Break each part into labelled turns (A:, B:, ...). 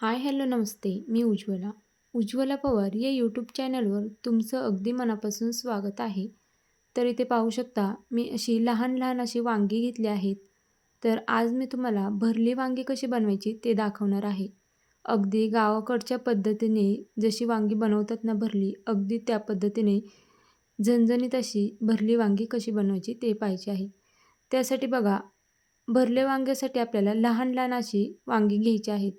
A: हाय hello नमस्ते मी उज्ज्वला. उज्ज्वला पवार या यूट्यूब चॅनलवर तुमचं अगदी मनापासून स्वागत आहे. तर इथे पाहू शकता मी अशी लहान लहान अशी वांगी घेतली आहेत. तर आज मी तुम्हाला भरली वांगी कशी बनवायची ते दाखवणार आहे. अगदी गावाकडच्या पद्धतीने जशी वांगी बनवतात ना भरली अगदी त्या पद्धतीने झणझणीत अशी भरली वांगी कशी बनवायची ते पाहिजे आहे. त्यासाठी बघा भरले वांग्यासाठी आपल्याला लहान लहान अशी वांगी घ्यायची आहेत.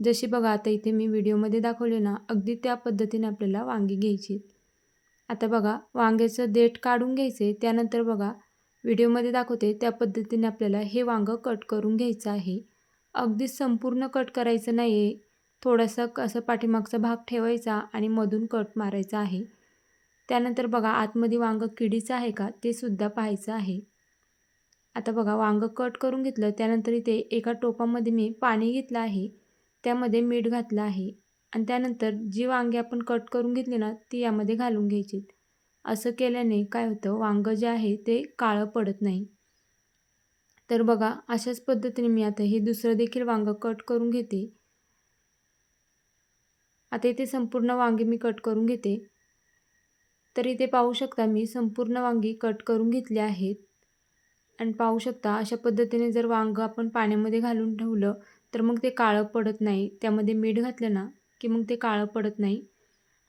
A: जशी बघा आता इथे मी व्हिडिओमध्ये दाखवले ना अगदी त्या पद्धतीने आपल्याला वांगी घ्यायची. आता बघा वांग्याचं देठ काढून घ्यायचे त्यानंतर बघा व्हिडिओमध्ये दाखवते त्या पद्धतीने आपल्याला हे वांगं कट करून घ्यायचं आहे. अगदी संपूर्ण कट करायचं नाही आहे थोडासा असं पाठीमागचा भाग ठेवायचा आणि मधून कट मारायचा आहे. त्यानंतर बघा आतमध्ये वांगं किडीचं आहे का ते सुद्धा पाहायचं आहे. आता बघा वांगं कट करून घेतलं त्यानंतर इथे एका टोपामध्ये मी पाणी घेतलं आहे. त्यामध्ये मीठ घातलं आहे. आणि त्यानंतर जी वांगी आपण कट करून घेतली ना ती यामध्ये घालून घ्यायची. असं केल्याने काय होतं वांगं जे आहे ते काळं पडत नाही. तर बघा अशाच पद्धतीने मी आता हे दुसरं देखील वांगं कट करून घेते. आता इथे संपूर्ण वांगी मी कट करून घेते. तर इथे पाहू शकता मी संपूर्ण वांगी कट करून घेतली आहेत. आणि पाहू शकता अशा पद्धतीने जर वांगं आपण पाण्यामध्ये घालून ठेवलं तर मग ते काळं पडत नाही. त्यामध्ये मीठ घातलं ना की मग ते काळं पडत नाही.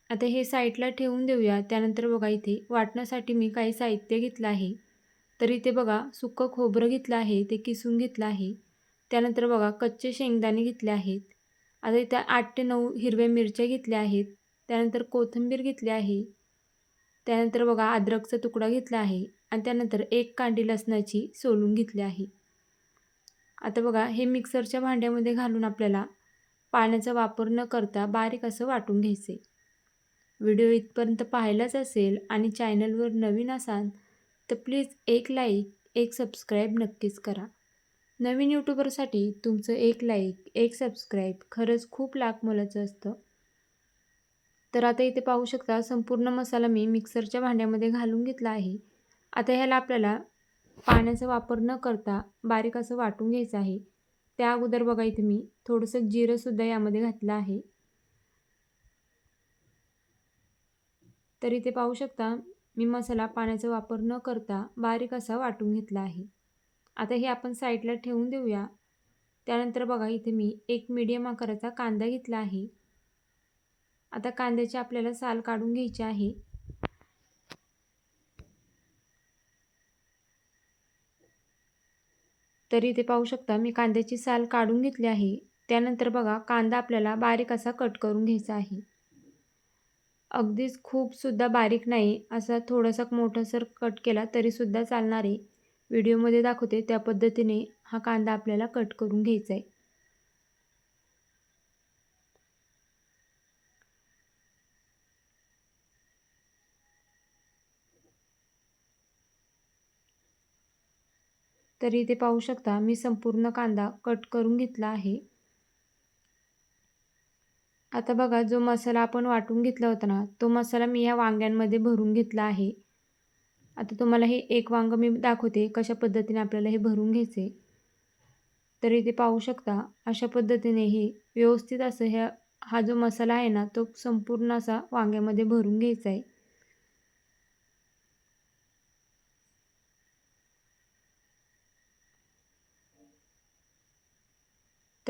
A: आता हे साईडला ठेवून देऊया. त्यानंतर बघा इथे वाटण्यासाठी मी काही साहित्य घेतलं आहे. तर इथे बघा सुक्कं खोबरं घेतलं आहे ते किसून घेतलं आहे. त्यानंतर बघा कच्चे शेंगदाणे घेतले आहेत. आता इथे आठ ते नऊ हिरव्या मिरच्या घेतल्या आहेत. त्यानंतर कोथिंबीर घेतली आहे. त्यानंतर बघा अद्रकचा तुकडा घेतला आहे. आणि त्यानंतर एक कांडी लसणाची सोलून घेतली आहे. आता बघा हे मिक्सरच्या भांड्यामध्ये घालून आपल्याला पाण्याचा वापर न करता बारीक असं वाटून घ्यायचे. व्हिडिओ इथपर्यंत पाहिलाच असेल आणि चॅनलवर नवीन असाल तर प्लीज एक लाईक एक सबस्क्राईब नक्कीच करा. नवीन यूट्यूबरसाठी तुमचं एक लाईक एक सबस्क्राईब खरंच खूप लाखमोलाचं असतं. तर आता इथे पाहू शकता संपूर्ण मसाला मी मिक्सरच्या भांड्यामध्ये घालून घेतला आहे. आता ह्याला आपल्याला पाण्याचा वापर न करता बारीक असं वाटून घ्यायचं आहे. त्या अगोदर बघा इथे मी थोडंसं जिरंसुद्धा यामध्ये घातलं आहे. तर इथे पाहू शकता मी मसाला पाण्याचा वापर न करता बारीक असा वाटून घेतला आहे. आता हे आपण साईडला ठेवून देऊया. त्यानंतर बघा इथे मी एक मीडियम आकाराचा कांदा घेतला आहे. आता कांद्याची आपल्याला साल काढून घ्यायची आहे. तरी इथे पाहू शकता मी कांद्याची साल काढून घेतली आहे. त्यानंतर बघा कांदा आपल्याला बारीक असा कट करून घ्यायचा आहे. अगदीच खूपसुद्धा बारीक नाही असा थोडासा मोठासर कट केला तरीसुद्धा चालणार आहे. व्हिडिओमध्ये दाखवते त्या पद्धतीने हा कांदा आपल्याला कट करून घ्यायचा आहे. तरी इथे पाहू शकता मी संपूर्ण कांदा कट करून घेतला आहे. आता बघा जो मसाला आपण वाटून घेतला होता ना तो मसाला मी या वांग्यांमध्ये भरून घेतला आहे. आता तुम्हाला हे एक वांग मी दाखवते कशा पद्धतीने आपल्याला हे भरून घ्यायचे. तर इथे पाहू शकता अशा पद्धतीने हे व्यवस्थित असं ह्या हा जो मसाला आहे ना तो संपूर्ण असा वांग्यामध्ये भरून घ्यायचा आहे.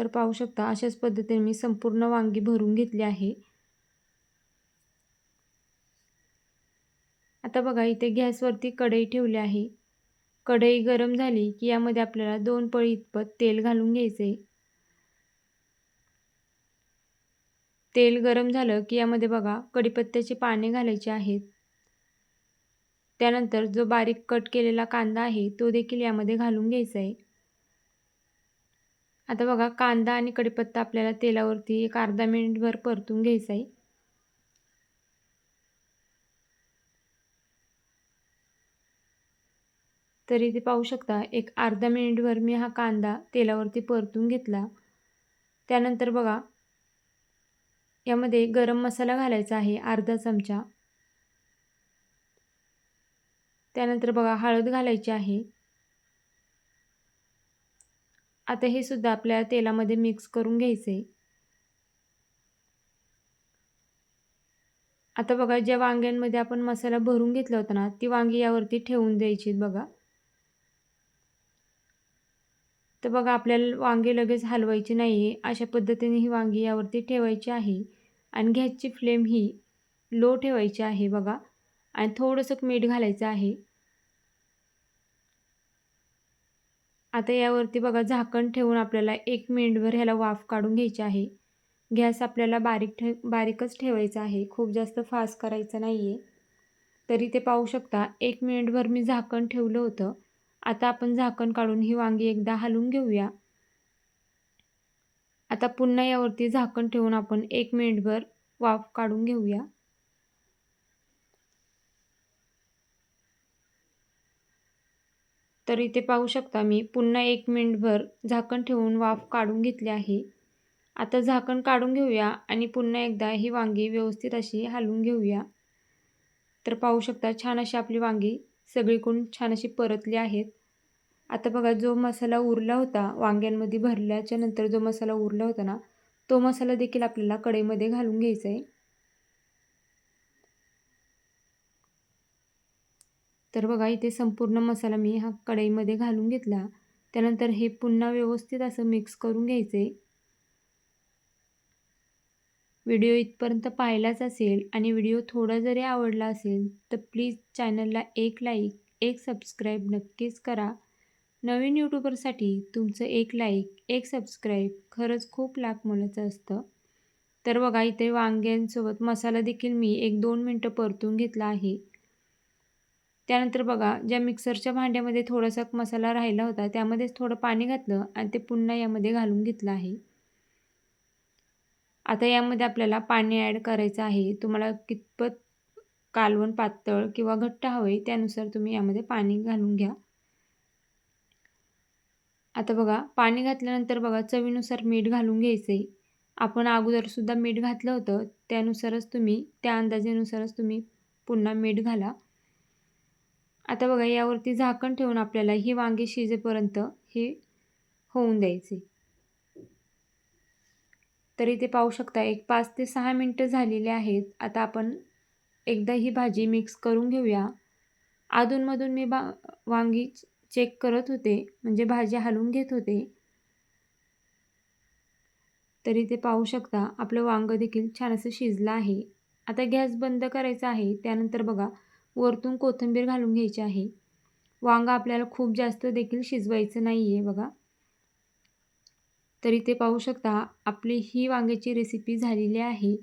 A: तर पाहू शकता अशाच पद्धतीने मी संपूर्ण वांगी भरून घेतली आहे. आता बघा इथे गॅसवरती कढई ठेवली आहे. कढई गरम झाली की यामध्ये आपल्याला दोन पळी इतपत तेल घालून घ्यायचे. तेल गरम झालं की यामध्ये बघा कढीपत्त्याची पाने घालायची आहेत. त्यानंतर जो बारीक कट केलेला कांदा आहे तो देखील यामध्ये घालून घ्यायचा आहे. आता बघा कांदा आणि कडीपत्ता आपल्याला तेलावरती एक अर्धा मिनिटभर परतून घ्यायचा आहे. तरी ते पाहू शकता एक अर्धा मिनिटभर मी हा कांदा तेलावरती परतून घेतला. त्यानंतर बघा यामध्ये गरम मसाला घालायचा आहे अर्धा चमचा. त्यानंतर बघा हळद घालायची आहे. आता हे सुद्धा आपल्या तेलामध्ये मिक्स करून घ्यायचं आहे आता बघा ज्या वांग्यांमध्ये आपण मसाला भरून घेतला होता ना ती वांगी यावरती ठेवून द्यायची बघा. तर बघा आपल्याला वांगे लगेच हलवायची नाही आहे अशा पद्धतीने ही वांगी यावरती ठेवायची आहे. आणि गॅसची फ्लेम ही लो ठेवायची आहे बघा. आणि थोडंसं मीठ घालायचं आहे. आता यावरती बघा झाकण ठेवून आपल्याला एक मिनिटभर ह्याला वाफ काढून घ्यायची आहे. गॅस आपल्याला बारीक ठे बारीकच ठेवायचा आहे. खूप जास्त फास्ट करायचं नाही आहे तरी ते पाहू शकता एक मिनिटभर मी झाकण ठेवलं होतं. आता आपण झाकण काढून ही वांगी एकदा हलवून घेऊया. आता पुन्हा यावरती झाकण ठेवून आपण एक मिनिटभर वाफ काढून घेऊया. तर इथे पाहू शकता. मी पुन्हा एक मिनिटभर झाकण ठेवून वाफ काढून घेतली आहे. आता झाकण काढून घेऊया आणि पुन्हा एकदा ही वांगी व्यवस्थित अशी हलवून घेऊया. तर पाहू शकता छान अशी आपली वांगी सगळीकडून छान अशी परतली आहेत. आता बघा जो मसाला उरला होता वांग्यांमध्ये भरल्याच्या नंतर जो मसाला उरला होता ना तो मसाला देखील आपल्याला कढईमध्ये घालून घ्यायचा आहे. तर बघा इथे संपूर्ण मसाला मी हा कढईमध्ये घालून घेतला. त्यानंतर हे पुन्हा व्यवस्थित असं मिक्स करून घ्यायचे. व्हिडिओ इथपर्यंत पाहिलाच असेल आणि व्हिडिओ थोडा जरी आवडला असेल तर प्लीज चॅनलला एक लाईक एक सबस्क्राईब नक्कीच करा. नवीन यूट्यूबरसाठी तुमचं एक लाईक एक सबस्क्राईब खरंच खूप लाख मोलाचं असतं. तर बघा इथे वांग्यांसोबत मसाला देखील मी एक दोन मिनटं परतून घेतला आहे. त्यानंतर बघा ज्या मिक्सरच्या भांड्यामध्ये थोडासा मसाला राहिला होता त्यामध्येच थोडं पाणी घातलं आणि ते पुन्हा यामध्ये घालून घेतलं आहे. आता यामध्ये आपल्याला पाणी ॲड करायचं आहे. तुम्हाला कितपत कालवण पातळ किंवा घट्ट हवे त्यानुसार तुम्ही यामध्ये पाणी घालून घ्या. आता बघा पाणी घातल्यानंतर बघा चवीनुसार मीठ घालून घ्यायचं. आहे आपण अगोदरसुद्धा मीठ घातलं होतं त्यानुसारच तुम्ही त्या अंदाजेनुसारच तुम्ही पुन्हा मीठ घाला. आता बघा यावरती झाकण ठेवून आपल्याला ही वांगी शिजेपर्यंत हे होऊन द्यायचे. तरी ते पाहू शकता एक पाच ते सहा मिनटं झालेले आहेत. आता आपण एकदा ही भाजी मिक्स करून घेऊया. अधूनमधून मी बा वांगी चेक करत होते म्हणजे भाजी हलवून घेत होते. तरी ते पाहू शकता आपलं वांगं देखील छान असं शिजलं आहे. आता गॅस बंद करायचा आहे त्यानंतर बघा वरतून कोथिंबीर घालून घ्यायची आहे. वांगा आपल्याला खूप जास्त देखील शिजवायचं नाही आहे बघा. तरी ते पाहू शकता आपली ही वांग्याची रेसिपी झालेली आहे.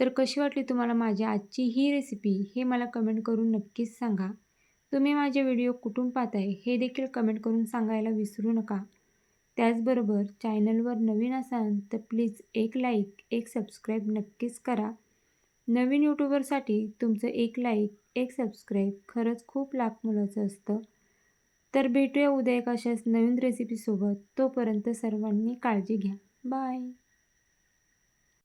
A: तर कशी वाटली तुम्हाला माझी आजची ही रेसिपी हे मला कमेंट करून नक्कीच सांगा. तुम्ही माझे व्हिडिओ कुठून पाहताय हे देखील कमेंट करून सांगायला विसरू नका. त्याचबरोबर चॅनलवर नवीन असाल तर प्लीज एक लाईक एक सबस्क्राईब नक्कीच करा. नवीन यूट्यूबरसाठी तुमचं एक लाईक एक सबस्क्राईब खरंच खूप लाख असतं. तर भेटूया उद्या एक अशाच नवीन रेसिपीसोबत तोपर्यंत सर्वांनी काळजी घ्या. बाय